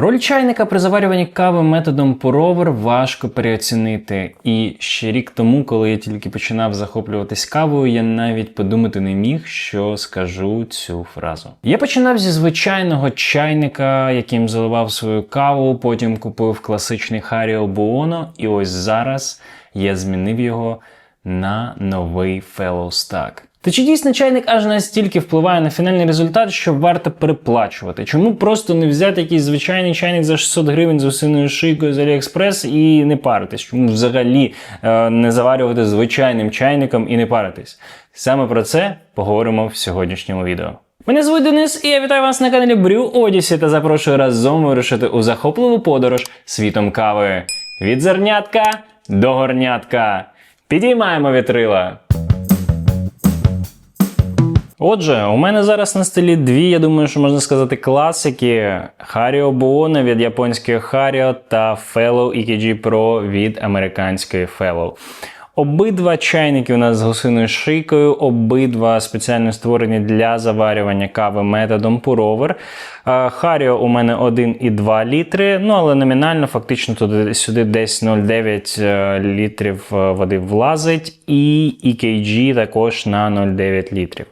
Роль чайника при заварюванні кави методом пуровер важко переоцінити. І ще рік тому, коли я тільки починав захоплюватись кавою, я навіть подумати не міг, що скажу цю фразу. Я починав зі звичайного чайника, яким заливав свою каву, потім купив класичний Харіо Буоно, і ось зараз я змінив його на новий Fellow Stack. Та чи дійсно чайник аж настільки впливає на фінальний результат, що варто переплачувати? Чому просто не взяти якийсь звичайний чайник за 600 гривень з осиною шийкою з Аліекспрес і не паритись? Чому взагалі е, не заварювати звичайним чайником і не паритись? Саме про це поговоримо в сьогоднішньому відео. Мене звуть Денис, і я вітаю вас на каналі Брю Одісі та запрошую разом вирушити у захопливу подорож світом кави. Від зернятка до горнятка. Підіймаємо вітрила! Отже, у мене зараз на столі дві, я думаю, що можна сказати, класики: Харіо Буоно від японської Харіо та Fellow EKG Pro від американської Fellow. Обидва чайники у нас з гусиною шийкою, обидва спеціально створені для заварювання кави методом пуровер. Харіо у мене 1,2 літри, ну але номінально фактично туди сюди десь 0,9 літрів е, води влазить, і EKG також на 0,9 літрів.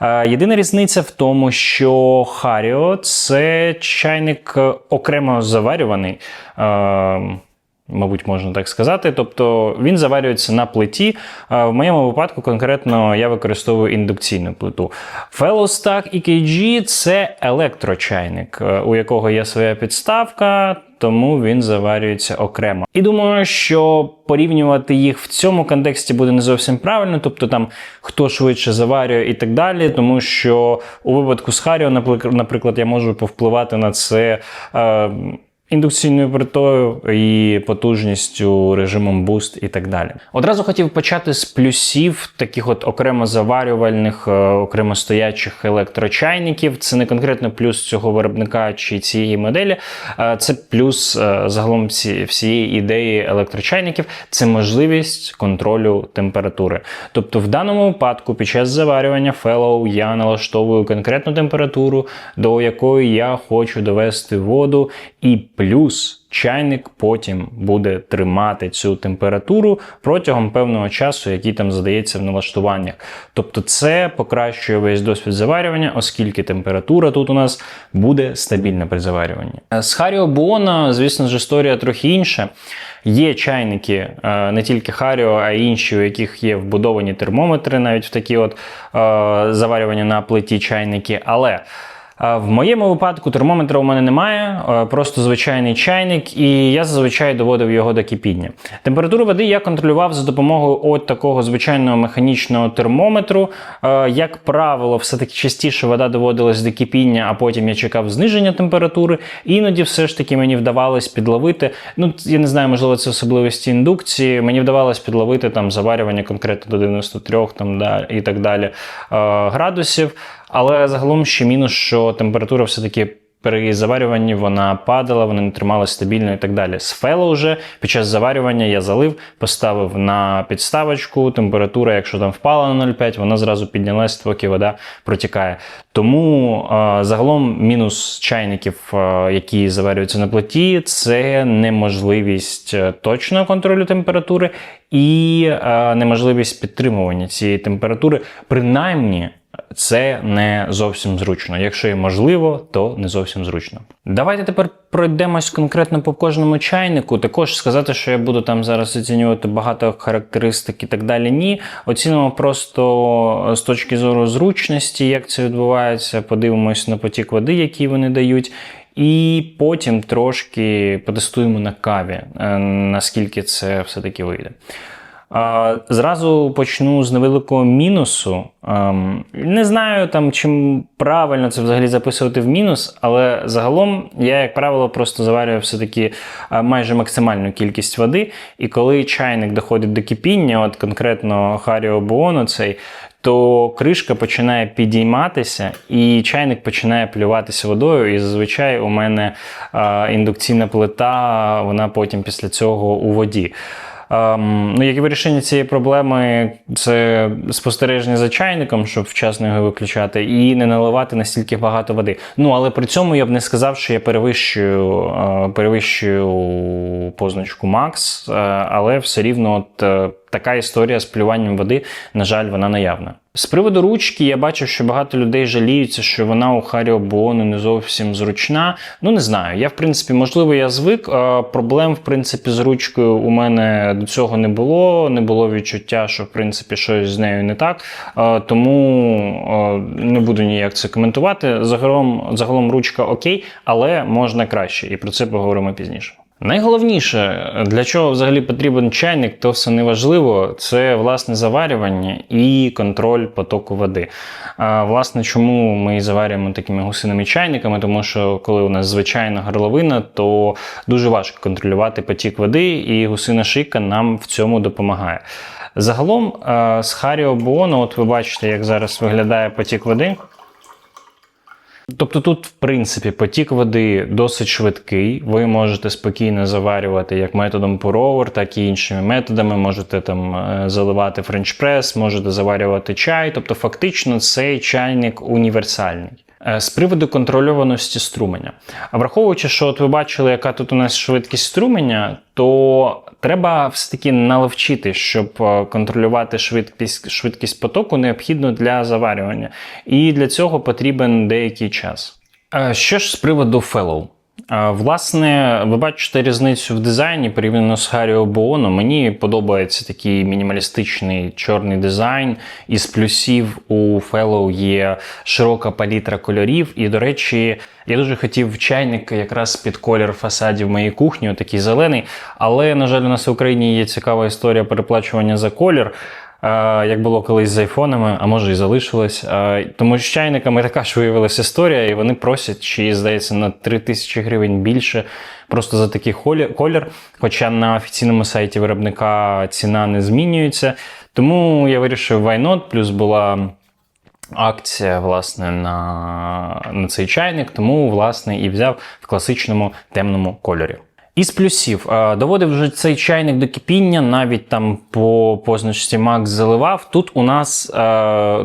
Е, Єдина різниця в тому, що Харіо це чайник е, окремо заварюваний. Е, Мабуть, можна так сказати. Тобто він заварюється на плиті. В моєму випадку конкретно я використовую індукційну плиту. Fellow EKG це електрочайник, е, у якого є своя підставка, тому він заварюється окремо. І думаю, що порівнювати їх в цьому контексті буде не зовсім правильно, тобто там хто швидше заварює і так далі, тому що у випадку з Харіо, наприклад, я можу повпливати на це. Е, індукційною плитою і потужністю режимом Boost і так далі. Одразу хотів почати з плюсів таких от окремо заварювальних, е, окремо стоячих електрочайників. Це не конкретно плюс цього виробника чи цієї моделі, е, це плюс е, загалом всієї ідеї електрочайників, це можливість контролю температури. Тобто, в даному випадку, під час заварювання Fellow я налаштовую конкретну температуру, до якої я хочу довести воду. і плюс чайник потім буде тримати цю температуру протягом певного часу, який там задається в налаштуваннях. Тобто це покращує весь досвід заварювання, оскільки температура тут у нас буде стабільна при заварюванні. З Харіо Буона, звісно ж, історія трохи інша. Є чайники е, не тільки Харіо, а й інші, у яких є вбудовані термометри, навіть в такі от е, заварювання на плиті чайники. Але в моєму випадку термометра у мене немає, просто звичайний чайник, і я зазвичай доводив його до кипіння. Температуру води я контролював за допомогою от такого звичайного механічного термометру. Як правило, все-таки частіше вода доводилась до кипіння, а потім я чекав зниження температури. Іноді все ж таки мені вдавалось підловити. Ну, я не знаю, можливо, це особливості індукції. Мені вдавалось підловити там заварювання конкретно до 93 там, да, і так далі градусів. Але загалом ще мінус, що температура все-таки при заварюванні вона падала, вона не трималася стабільно і так далі. З фело вже під час заварювання я залив, поставив на підставочку. Температура, якщо там впала на 0,5, вона зразу піднялась, поки вода протікає. Тому е, загалом мінус чайників, е, які заварюються на плиті, це неможливість е, точного контролю температури і неможливість підтримування цієї температури, принаймні це не зовсім зручно. Якщо і можливо, то не зовсім зручно. Давайте тепер пройдемось конкретно по кожному чайнику. Також сказати, що я буду там зараз оцінювати багато характеристик і так далі. Ні. Оцінимо просто з точки зору зручності, як це відбувається. Подивимось на потік води, який вони дають. І потім трошки потестуємо на каві, е, наскільки це все-таки вийде. Зразу почну з невеликого мінусу. Ем, не знаю, там, чим правильно це взагалі записувати в мінус, але загалом я, як правило, просто заварюю все-таки е, майже максимальну кількість води. І коли чайник доходить до кипіння, от конкретно Харіо Буоно цей, то кришка починає підійматися, і чайник починає плюватися водою. І зазвичай у мене е, індукційна плита, вона потім після цього у воді. Ем, ну, як вирішення цієї проблеми, це спостереження за чайником, щоб вчасно його виключати, і не наливати настільки багато води. Ну, але при цьому я б не сказав, що я перевищую, е, перевищую позначку Макс, е, але все рівно от, е, така історія з плюванням води, на жаль, вона наявна. З приводу ручки я бачив, що багато людей жаліються, що вона у Харіо Буону не зовсім зручна. Ну не знаю. Я в принципі, можливо, я звик. Проблем в принципі з ручкою у мене до цього не було. Не було відчуття, що в принципі щось з нею не так. Тому не буду ніяк це коментувати. Загалом, загалом ручка окей, але можна краще, і про це поговоримо пізніше. Найголовніше, для чого взагалі потрібен чайник, то все неважливо, це власне заварювання і контроль потоку води. А, власне, чому ми заварюємо такими гусиними чайниками? Тому що коли у нас звичайна горловина, то дуже важко контролювати потік води, і гусина шийка нам в цьому допомагає. Загалом з Харіо Буоно, от ви бачите, як зараз виглядає потік води. Тобто тут, в принципі, потік води досить швидкий. Ви можете спокійно заварювати як методом pour-over, так і іншими методами. Можете там е, заливати френч-прес, можете заварювати чай. Тобто, фактично, цей чайник універсальний. Е, З приводу контрольованості струменя. А враховуючи, що от ви бачили, яка тут у нас швидкість струменя, то треба все-таки наловчити, щоб е, контролювати швидкість, швидкість потоку необхідно для заварювання. І для цього потрібен деякий час. Е, Що ж з приводу Fellow? Власне, ви бачите різницю в дизайні порівняно з Харіо Буоно. Мені подобається такий мінімалістичний чорний дизайн. Із плюсів у Fellow є широка палітра кольорів. І, до речі, я дуже хотів чайник якраз під колір фасадів моєї кухні, такий зелений. Але, на жаль, у нас в Україні є цікава історія переплачування за колір. Як було колись з айфонами, а може і залишилось. Тому з чайниками така ж виявилася історія, і вони просять, чи здається, на 3 тисячі гривень більше просто за такий колір. Хоча на офіційному сайті виробника ціна не змінюється. Тому я вирішив why not, плюс була. Акція, власне, на, на цей чайник, тому, власне, і взяв в класичному темному кольорі. Із плюсів доводив вже цей чайник до кипіння, навіть там по позначці Max заливав. Тут у нас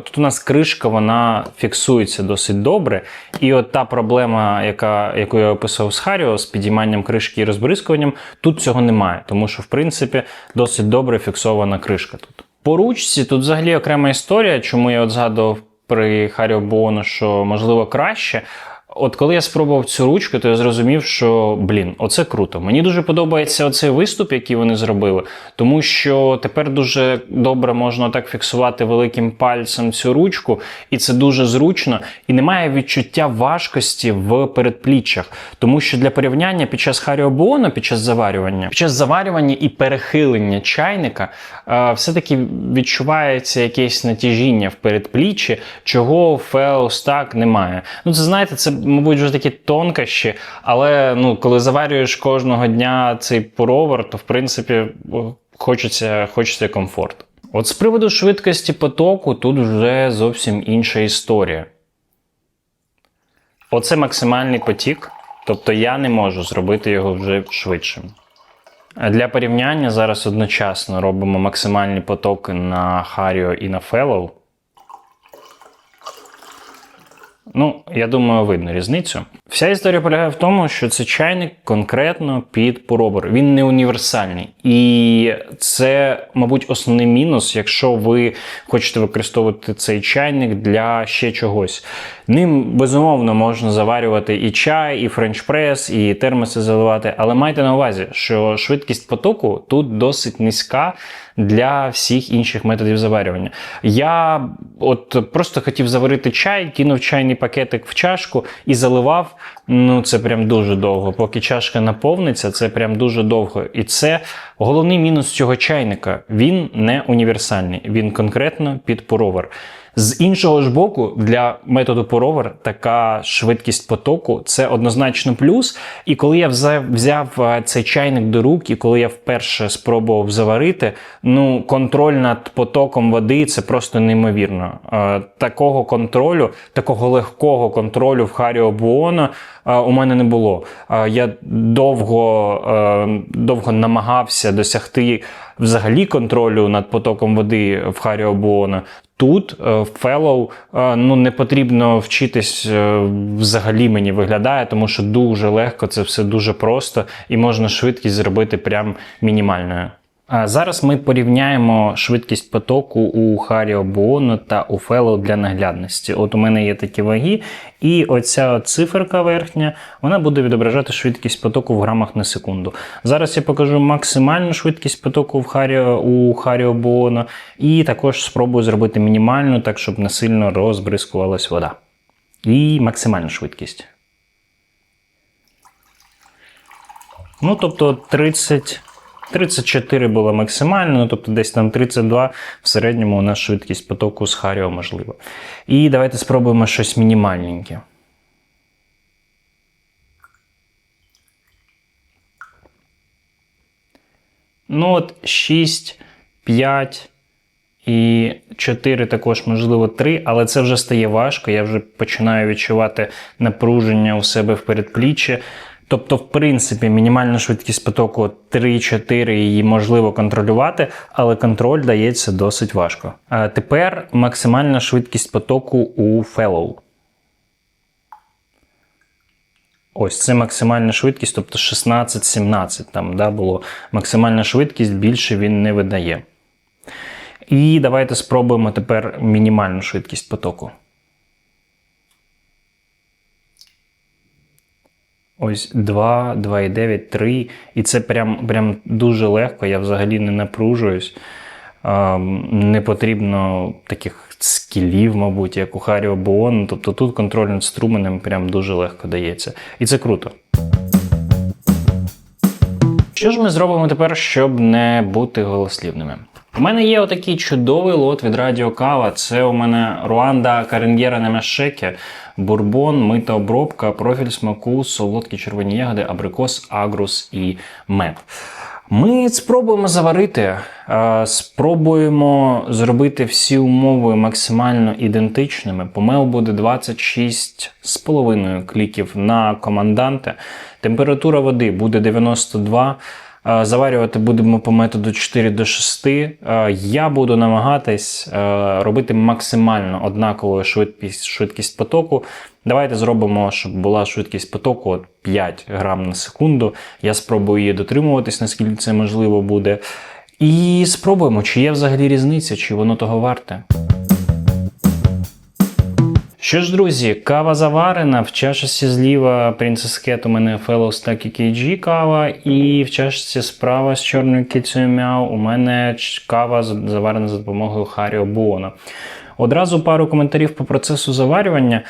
тут у нас кришка вона фіксується досить добре. І от та проблема, яка, яку я описав з Харіо, з підійманням кришки і розбризкуванням, тут цього немає, тому що в принципі досить добре фіксована кришка тут. По ручці тут взагалі окрема історія, чому я от згадував при Харіо Буоно, що можливо краще. От коли я спробував цю ручку, то я зрозумів, що блін, оце круто. Мені дуже подобається оцей виступ, який вони зробили, тому що тепер дуже добре можна так фіксувати великим пальцем цю ручку, і це дуже зручно, і немає відчуття важкості в передпліччях. Тому що для порівняння під час харіобуону, під час заварювання, під час заварювання і перехилення чайника, е, все-таки відчувається якесь натяжіння в передпліччі, чого в Феос так немає. Ну, це знаєте, це, мабуть, вже такі тонкощі, але ну, коли заварюєш кожного дня цей пуровер, то в принципі хочеться, хочеться комфорт. От з приводу швидкості потоку тут вже зовсім інша історія. Оце максимальний потік, тобто я не можу зробити його вже швидшим. Для порівняння зараз одночасно робимо максимальні потоки на Харіо і на Fellow. Ну, я думаю, видно різницю. Вся історія полягає в тому, що це чайник конкретно під поробор. Він не універсальний. І це, мабуть, основний мінус, якщо ви хочете використовувати цей чайник для ще чогось. Ним безумовно можна заварювати і чай, і френч-прес, і термоси заливати, але майте на увазі, що швидкість потоку тут досить низька для всіх інших методів заварювання. Я от просто хотів заварити чай, кинув чайний пакетик в чашку і заливав. Ну, це прям дуже довго. Поки чашка наповниться, це прям дуже довго. І це головний мінус цього чайника. Він не універсальний, він конкретно під пуровер. З іншого ж боку, для методу Porover така швидкість потоку це однозначно плюс. І коли я взяв, е, цей чайник до рук, і коли я вперше спробував заварити, ну контроль над потоком води це просто неймовірно. Е, Такого контролю, такого легкого контролю в Харіо Буоно е, у мене не було. Я довго, довго намагався досягти взагалі контролю над потоком води в Харіо Буоно. Тут Fellow е, ну, не потрібно вчитись е, взагалі мені виглядає, тому що дуже легко, це все дуже просто і можна швидкість зробити прям мінімальною. Зараз ми порівняємо швидкість потоку у Харіо Буоно та у Fellow для наглядності. От у мене є такі ваги, і оця циферка верхня вона буде відображати швидкість потоку в грамах на секунду. Зараз я покажу максимальну швидкість потоку в Харіо, у Харіо Буоно, і також спробую зробити мінімальну, так щоб не сильно розбризкувалась вода. І максимальну швидкість. Ну, тобто 30. 34 було максимально, ну, тобто десь там 32 в середньому у нас швидкість потоку з Харіо можливо. І давайте спробуємо щось мінімальненьке. Ну от 6, 5 і 4 також, можливо, 3, але це вже стає важко. Я вже починаю відчувати напруження у себе в передпліччі. Тобто, в принципі, мінімальна швидкість потоку 3-4 її можливо контролювати, але контроль дається досить важко. А тепер максимальна швидкість потоку у Fellow. Ось це максимальна швидкість, тобто 16-17 там да, було. Максимальна швидкість більше він не видає. І давайте спробуємо тепер мінімальну швидкість потоку. Ось 2, 2,9, 3. І це прям прям дуже легко. Я взагалі не напружуюсь. А, не потрібно таких скілів, мабуть, як у Харіо Буон. Тобто тут контроль над струменем прям дуже легко дається. І це круто. Що ж ми зробимо тепер, щоб не бути голослівними? У мене є отакий чудовий лот від Радіо Кава. Це у мене Руанда Кареньєра Немешеке, бурбон, мита обробка, профіль смаку, солодкі червоні ягоди, абрикос, агрус і мед. Ми спробуємо заварити, е, спробуємо зробити всі умови максимально ідентичними. Помел буде 26,5 кліків на команданте. Температура води буде 92. Е, Заварювати будемо по методу 4 до 6. Е, Я буду намагатись е, робити максимально однакову швидкість, швидкість потоку. Давайте зробимо, щоб була швидкість потоку от 5 грам на секунду. Я спробую її дотримуватись, наскільки це можливо буде. І спробуємо, чи є взагалі різниця, чи воно того варте. Що ж, друзі, кава заварена. В чашці зліва Cat у мене Fellow Stack KG кава, і в чашці справа з чорною кицею мяу у мене кава заварена за допомогою Харіо Буона. Одразу пару коментарів по процесу заварювання.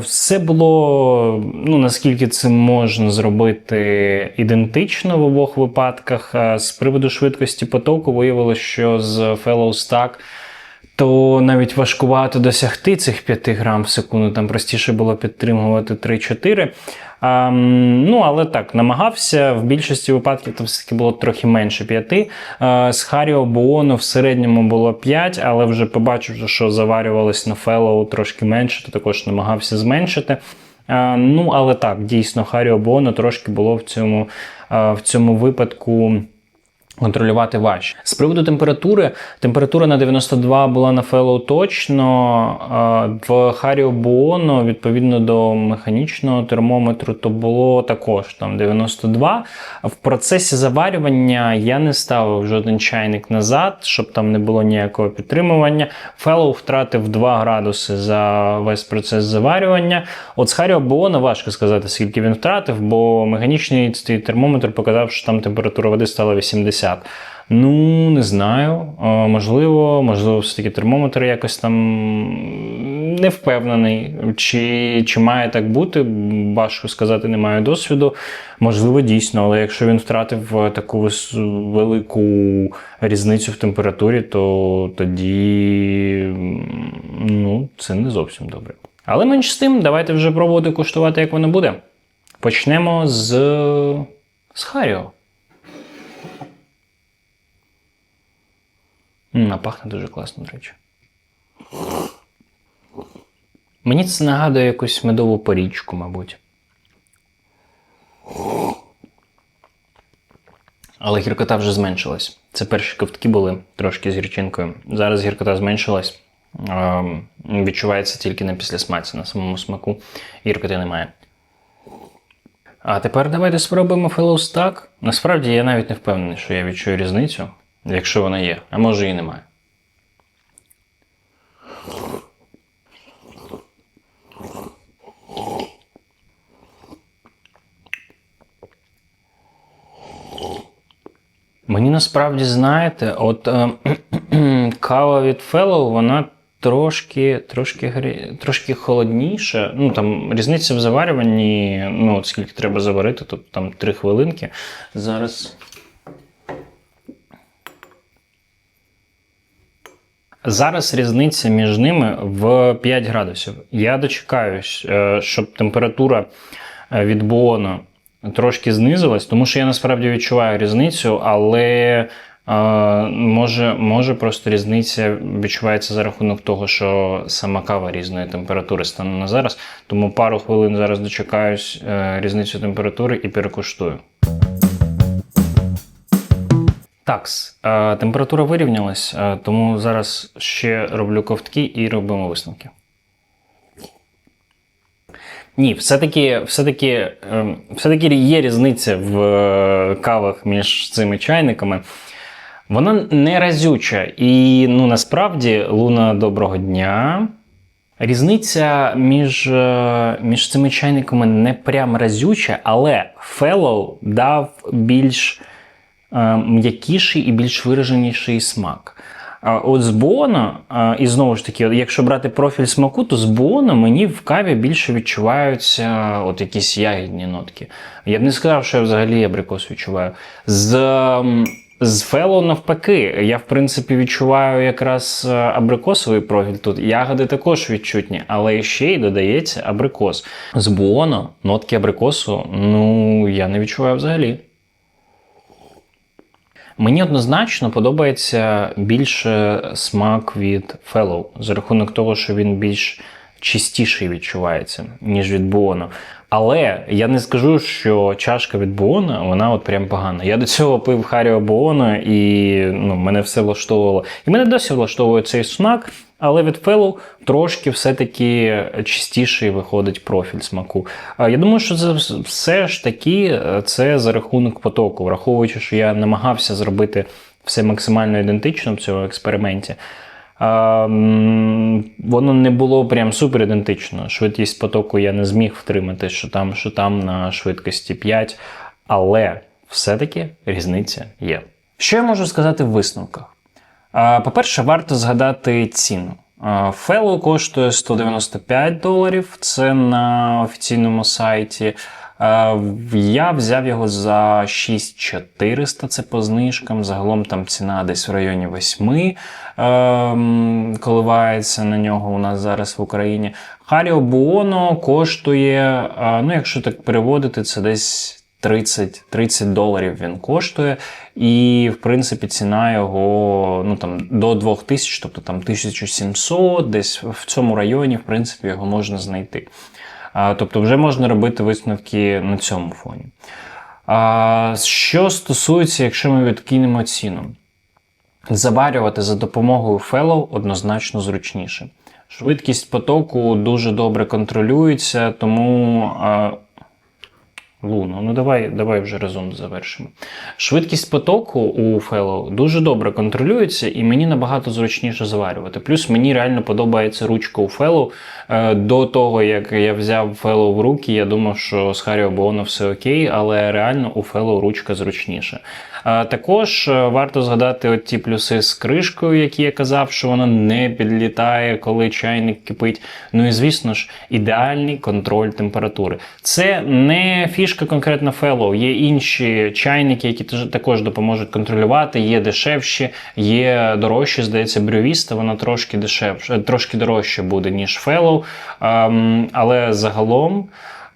Все було, ну наскільки це можна зробити ідентично в обох випадках. З приводу швидкості потоку виявилося, що з Fellow Stack то навіть важкувато досягти цих 5 грам в секунду, там простіше було підтримувати 3-4. А, ну, але так, намагався. В більшості випадків то все-таки було трохи менше 5. А, з Харіо Буону в середньому було 5, але вже побачив, що заварювалось на Fellow трошки менше, то також намагався зменшити. А, ну, але так, дійсно, Харіо Буону трошки було в цьому, а, в цьому випадку контролювати важче. З приводу температури, температура на 92 була на Fellow точно, в Харіо Буоно, відповідно до механічного термометру, то було також там 92. В процесі заварювання я не ставив жоден чайник назад, щоб там не було ніякого підтримування. Fellow втратив 2 градуси за весь процес заварювання. От з Харіо Буоно важко сказати, скільки він втратив, бо механічний термометр показав, що там температура води стала 80. Ну, не знаю. Можливо, можливо, все-таки термометр якось там не впевнений, чи, чи має так бути. Важко сказати, не маю досвіду. Можливо, дійсно, але якщо він втратив е, таку велику різницю в температурі, то тоді ну, це не зовсім добре. Але менш з тим, давайте вже пробувати куштувати, як воно буде. Почнемо з, з Харіо. А пахне дуже класно, до речі. Мені це нагадує якусь медову порічку, мабуть. Але гіркота вже зменшилась. Це перші ковтки були трошки з гірчинкою. Зараз гіркота зменшилась. Ем, відчувається тільки на післясмаці, на самому смаку. Гіркоти немає. А тепер давайте спробуємо Fellow Stack. Насправді я навіть не впевнений, що я відчую різницю, якщо вона є, а може і немає. Мені насправді, знаєте, от е, кава від Fellow, вона трошки, трошки, трошки холодніша. Ну, там різниця в заварюванні, ну, от скільки треба заварити, тобто там 3 хвилинки. Зараз. Зараз різниця між ними в 5 градусів. Я дочекаюсь, е, щоб температура е, від Буоно трошки знизилась, тому що я насправді відчуваю різницю, але е, може, може просто різниця відчувається за рахунок того, що сама кава різної температури стане на зараз. Тому пару хвилин зараз дочекаюсь різницю температури і перекуштую. Такс, е, температура вирівнялась, тому зараз ще роблю ковтки і робимо висновки. Ні, все-таки все-таки, ем, все-таки є різниця в е, кавах між цими чайниками. Вона не разюча. І ну, насправді, Луна, доброго дня. Різниця між, е, між цими чайниками не прям разюча, але Fellow дав більш м'якіший і більш вираженіший смак. От з Буоно, і знову ж таки, якщо брати профіль смаку, то з Буоно мені в каві більше відчуваються от якісь ягідні нотки. Я б не сказав, що я взагалі абрикос відчуваю. З, з Фело навпаки, я в принципі відчуваю якраз е, абрикосовий профіль тут. Ягоди також відчутні, але ще й додається абрикос. З Буоно нотки абрикосу, ну я не відчуваю взагалі. Мені однозначно подобається більше смак від Fellow за рахунок того, що він більш чистіший відчувається, ніж від Буона. Але я не скажу, що чашка від Буона, вона от прям погана. Я до цього пив Харіо Буона і ну, мене все влаштовувало. І мене досі влаштовує цей смак, але від Fellow трошки все-таки чистіший виходить профіль смаку. Я думаю, що це все ж таки е, це за рахунок потоку, враховуючи, що я намагався зробити все максимально ідентично в цьому експерименті. Воно не було прям супер ідентично. Швидкість потоку я не зміг втримати, що там, що там на швидкості 5, але все-таки різниця є. Що я можу сказати в висновках? По-перше, варто згадати ціну. Fellow коштує 195 доларів, це на офіційному сайті. Я взяв його за 6400, це по знижкам. Загалом там ціна десь в районі 8 ем, коливається на нього у нас зараз в Україні. Харіо Буоно коштує, ну якщо так переводити, це десь 30 30 доларів він коштує. І, в принципі, ціна його ну, там, до 2000, тобто там 1700, десь в цьому районі, в принципі, його можна знайти. А, Тобто, вже можна робити висновки на цьому фоні. А, Що стосується, якщо ми відкинемо ціну, заварювати за допомогою Fellow однозначно зручніше. Швидкість потоку дуже добре контролюється, тому. А, Луну, ну давай, давай вже разом завершимо. Швидкість потоку у Fellow дуже добре контролюється, і мені набагато зручніше заварювати. Плюс мені реально подобається ручка у Fellow. Е, До того, як я взяв Fellow в руки, я думав, що з Харіо Боно все окей, але реально у Fellow ручка зручніша. Е, Також е, варто згадати от ті плюси з кришкою, які я казав, що вона не підлітає, коли чайник кипить. Ну і звісно ж, ідеальний контроль температури. Це не фішка конкретно Fellow, є інші чайники, які також допоможуть контролювати. Є дешевші, є дорожчі, здається, брювіста, вона трошки дешевше, трошки дорожче буде, ніж Fellow. Ем, але загалом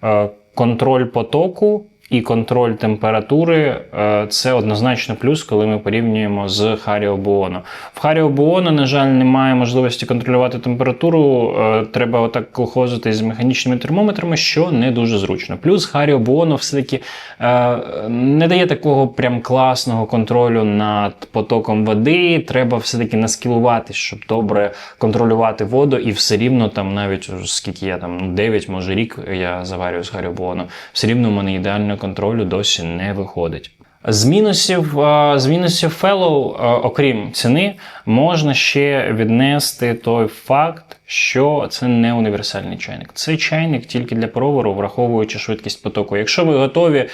е, контроль потоку. І контроль температури е, це однозначно плюс, коли ми порівнюємо з Харіо Буоно. В Харіо Буоно, на жаль, немає можливості контролювати температуру. е, Треба отак колхозити з механічними термометрами, що не дуже зручно. Плюс Харіо Буоно все-таки е, не дає такого прям класного контролю над потоком води. Треба все-таки наскілуватись, щоб добре контролювати воду, і все рівно там, навіть скільки я там, ну, 9, може рік я заварюю з Харіо Буоно, все рівно в мене ідеального контролю досі не виходить. З мінусів, е, з мінусів Fellow, е, окрім ціни, можна ще віднести той факт, що це не універсальний чайник. Це чайник тільки для провору, враховуючи швидкість потоку. Якщо ви готові е,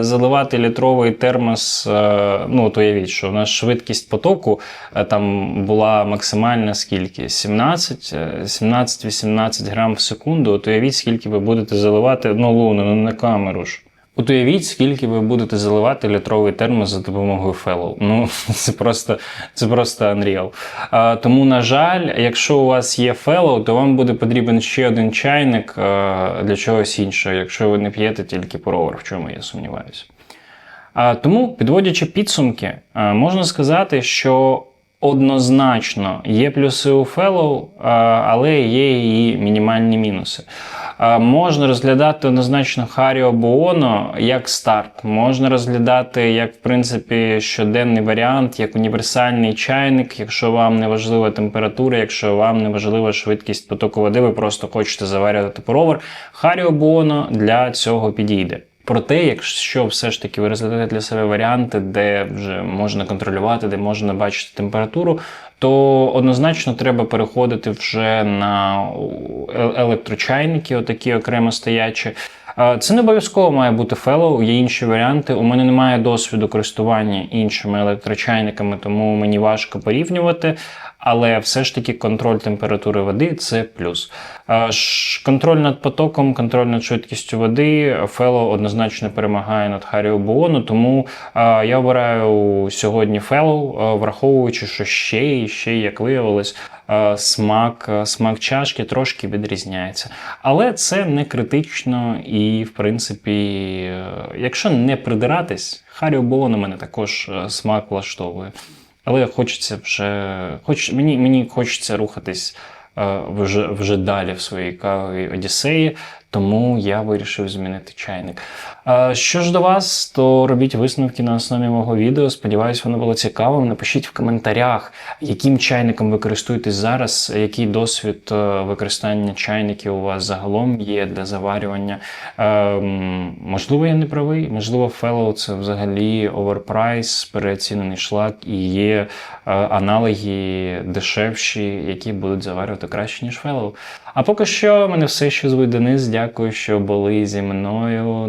заливати літровий термос, ну от уявіть, що у нас швидкість потоку там була максимальна скільки? 17, е, 17-18 грам в секунду. От уявіть, скільки ви будете заливати, ну луну, ну на камеру ж. От уявіть, скільки ви будете заливати літровий термос за допомогою Fellow. Ну, це просто, це просто unreal. А, тому, на жаль, якщо у вас є Fellow, то вам буде потрібен ще один чайник а, для чогось іншого, якщо ви не п'єте тільки провар, в чому я сумніваюся. А, тому, підводячи підсумки, а, можна сказати, що однозначно є плюси у Fellow, а, але є і мінімальні мінуси. Можна розглядати однозначно Харіо Буоно як старт. Можна розглядати як, в принципі, щоденний варіант, як універсальний чайник, якщо вам не важлива температура, якщо вам не важлива швидкість потоку води, ви просто хочете заварювати провар. Харіо Буоно для цього підійде. Проте, якщо все ж таки ви розглядаєте для себе варіанти, де вже можна контролювати, де можна бачити температуру, то однозначно треба переходити вже на е- електрочайники, отакі окремо стоячі. Це не обов'язково має бути Fellow, є інші варіанти. У мене немає досвіду користування іншими електрочайниками, тому мені важко порівнювати. Але все ж таки контроль температури води це плюс. Контроль над потоком, контроль над швидкістю води Fellow однозначно перемагає над Харіо Буону, тому я обираю сьогодні е, враховуючи, що ще і ще, як виявилось, смак, смак чашки трошки відрізняється. Але це не критично і, в принципі, якщо не придиратись, Харіо Буону мене також смак влаштовує. Але хочеться вже, хоч мені, мені хочеться рухатись е, вже, вже далі в своїй кавовій Одіссеї, тому я вирішив змінити чайник. Що ж до вас, то робіть висновки на основі мого відео. Сподіваюсь, воно було цікавим. Напишіть в коментарях, яким чайником ви користуєтесь зараз, який досвід е, використання чайників у вас загалом є для заварювання. Ем, можливо, я не правий, можливо, Fellow це взагалі оверпрайс, переоцінений шлак і є е, аналоги дешевші, які будуть заварювати краще, ніж Fellow. А поки що, мене все ще звуть Денис. Дякую, що були зі мною в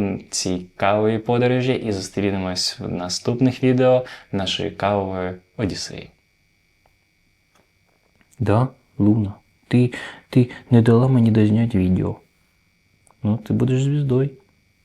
цій кавовій подорожі, і зустрінемось в наступних відео нашої кавової Одіссеї. Да, Луна, ти, ти не дала мені дозняти відео. Ну, ти будеш звіздою.